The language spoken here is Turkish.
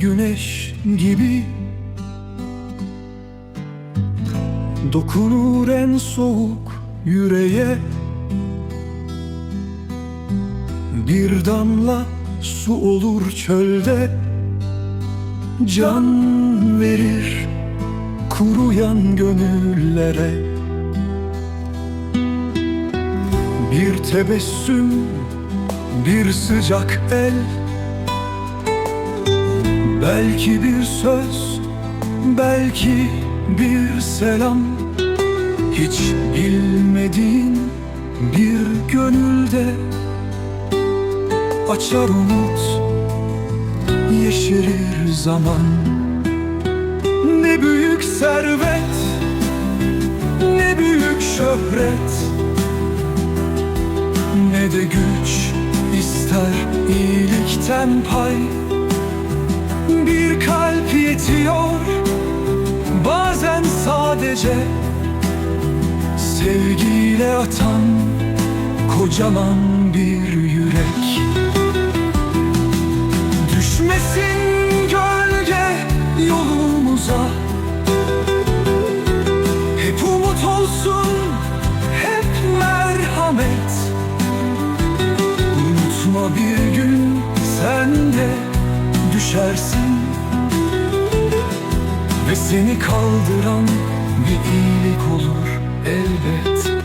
güneş gibi Dokunur en soğuk yüreğe. Bir damla su olur çölde Can verir kuruyan gönüllere. Bir tebessüm, bir sıcak el Belki bir söz, belki bir selam. Hiç bilmediğin bir gönülde Açar umut, yeşerir zaman. Ne büyük servet, ne büyük şöhret. Ne de güç ister iyilikten pay bir kalp yetiyor. Bazen sadece Sevgiyle atan Kocaman bir yürek düşersin Ve seni kaldıran bir iyilik olur elbet